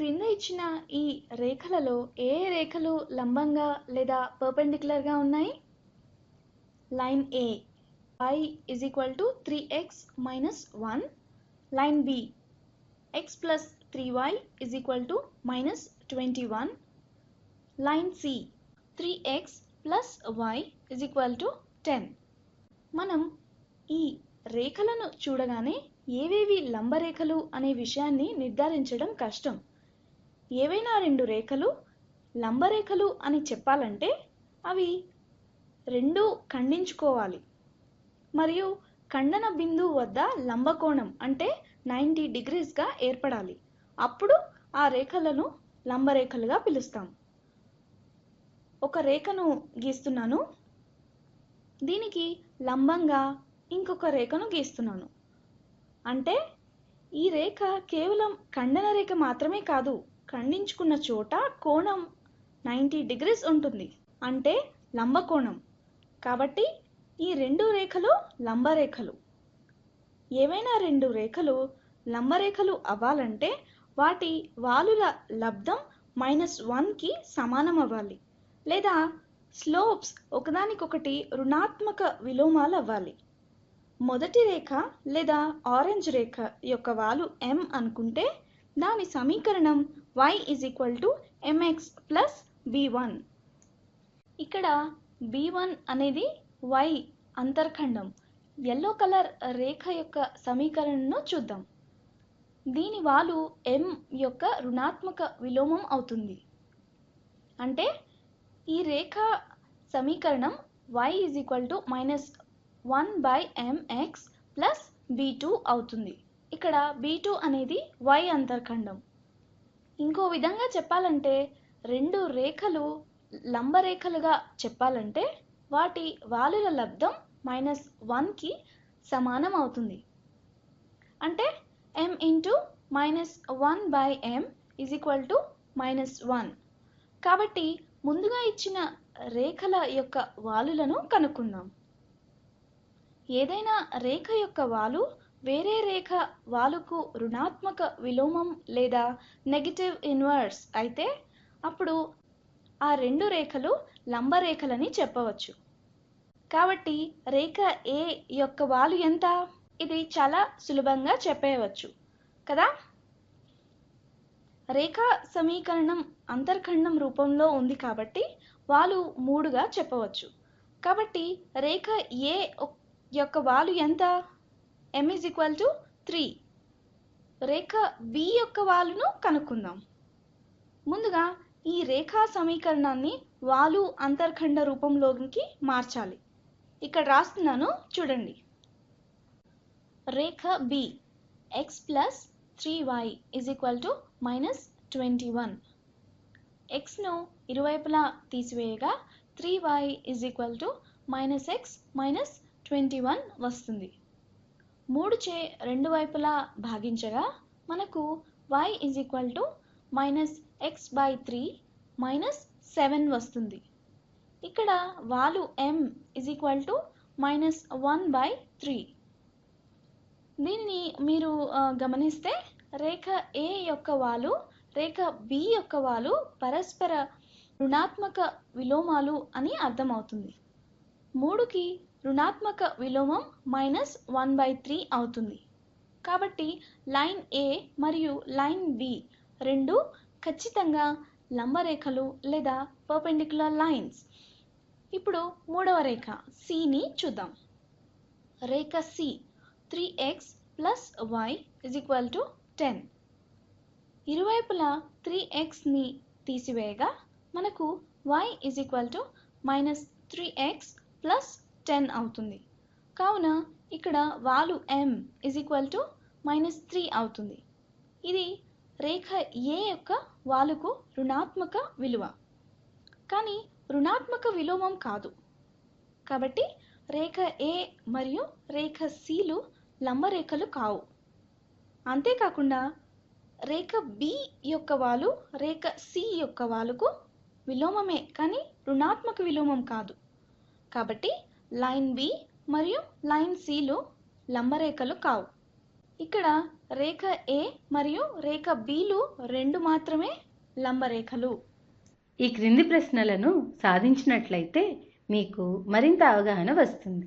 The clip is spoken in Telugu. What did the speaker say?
క్రింద ఇచ్చిన ఈ రేఖలలో ఏ రేఖలు లంబంగా లేదా పర్పెండిక్యులర్గా ఉన్నాయి? Line A y is equal to 3x minus 1 line b x plus 3y is equal to minus 21 line c 3x plus y is equal to 10 మనం ఈ రేఖలను చూడగానే ఏవేవి లంబరేఖలు అనే విషయాన్ని నిర్ధారించడం కష్టం. ఏవైనా రెండు రేఖలు లంబరేఖలు అని చెప్పాలంటే అవి రెండు ఖండించుకోవాలి. మరియు ఖండన బిందువు వద్ద లంబకోణం అంటే నైంటీ డిగ్రీస్గా ఏర్పడాలి. అప్పుడు ఆ రేఖలను లంబరేఖలుగా పిలుస్తాం. ఒక రేఖను గీస్తున్నాను. దీనికి లంబంగా ఇంకొక రేఖను గీస్తున్నాను. అంటే ఈ రేఖ కేవలం ఖండన రేఖ మాత్రమే కాదు ఖండించుకున్న చోట కోణం నైంటీ డిగ్రీస్ ఉంటుంది. అంటే లంబకోణం. కాబట్టి ఈ రెండు రేఖలు లంబరేఖలు. ఏవైనా రెండు రేఖలు లంబరేఖలు అవ్వాలంటే వాటి వాలుల లబ్ధం మైనస్ వన్కి సమానం అవ్వాలి. లేదా స్లోప్స్ ఒకదానికొకటి రుణాత్మక విలోమాలు అవ్వాలి. మొదటి రేఖ లేదా ఆరెంజ్ రేఖ యొక్క వాలు ఎం అనుకుంటే దాని సమీకరణం y is equal to mx plus b1 ఇక్కడ b1 అనేది y అంతర్ఖండం. ఎల్లో కలర్ రేఖ యొక్క సమీకరణను చూద్దాం. దీని వాలు m యొక్క రుణాత్మక విలోమం అవుతుంది. అంటే ఈ రేఖ సమీకరణం y is equal to minus one by M X plus B two అవుతుంది. ఇక్కడ బీ టూ అనేది y అంతర్ఖండం. ఇంకో విధంగా చెప్పాలంటే రెండు రేఖలు లంబరేఖలుగా చెప్పాలంటే వాటి వాలుల లబ్ధం మైనస్ వన్కి సమానం అవుతుంది. అంటే M into minus one by M is equal to minus one కాబట్టి ముందుగా ఇచ్చిన రేఖల యొక్క వాలులను కనుక్కుందాం. ఏదైనా రేఖ యొక్క వాలు వేరే రేఖ వాలుకు రుణాత్మక విలోమం లేదా నెగటివ్ ఇన్వర్స్ అయితే అప్పుడు ఆ రెండు రేఖలు లంబరేఖలని చెప్పవచ్చు. కాబట్టి రేఖ ఏ యొక్క వాలు ఎంత? ఇది చాలా సులభంగా చెప్పేయవచ్చు. కదా? రేఖా సమీకరణం అంతర్ఖండం రూపంలో ఉంది కాబట్టి వాలు మూడుగా చెప్పవచ్చు. కాబట్టి రేఖ ఏ యొక్క వాలు ఎంత? M is equal to three Rekha B యొక్క వాలును కనుక్కుందాం. ముందుగా ఈ రేఖా సమీకరణాన్ని వాలు అంతర్ఖండ రూపంలోకి మార్చాలి. ఇక్కడ రాస్తున్నాను చూడండి. రేఖ B X plus three Y is equal to minus twenty one ఎక్స్ను ఇరువైపులా తీసివేయగా three Y is equal to minus X minus twenty one వస్తుంది. మూడు చే రెండు వైపులా భాగించగా మనకు y is equal to minus X by three minus seven వస్తుంది. ఇక్కడ వాలు m is equal to minus one by three దీనిని మీరు గమనిస్తే రేఖ ఏ యొక్క వాలు రేఖ బి యొక్క వాలు పరస్పర రుణాత్మక విలోమాలు అని అర్థమవుతుంది. మూడుకి రుణాత్మక విలోమం మైనస్ వన్ బై త్రీ అవుతుంది. కాబట్టి లైన్ ఏ మరియు లైన్ బి రెండు ఖచ్చితంగా లంబరేఖలు లేదా పర్పెండిక్యులర్ లైన్స్. ఇప్పుడు మూడవ రేఖ సిని చూద్దాం. రేఖ C three X plus Y is equal to ten ఇరువైపులా త్రీ ఎక్స్ని తీసివేయగా మనకు Y is equal to minus three X plus ten అవుతుంది. కావున ఇక్కడ వాలు M is equal to minus three అవుతుంది. ఇది రేఖ ఏ యొక్క వాలుకు రుణాత్మక విలువ. కానీ రుణాత్మక విలోమం కాదు. కాబట్టి రేఖ ఏ మరియు రేఖ సిలు లంబరేఖలు కావు. అంతేకాకుండా రేఖ బి యొక్క వాలు రేఖ సి యొక్క వాలుకు విలోమమే కానీ రుణాత్మక విలోమం కాదు. కాబట్టి లైన్ బి మరియు లైన్ సిలు లంబరేఖలు కావు. ఇక్కడ రేఖ ఏ మరియు రేఖ బిలు రెండు మాత్రమే లంబరేఖలు. ఈ క్రింది ప్రశ్నలను సాధించినట్లయితే మీకు మరింత అవగాహన వస్తుంది.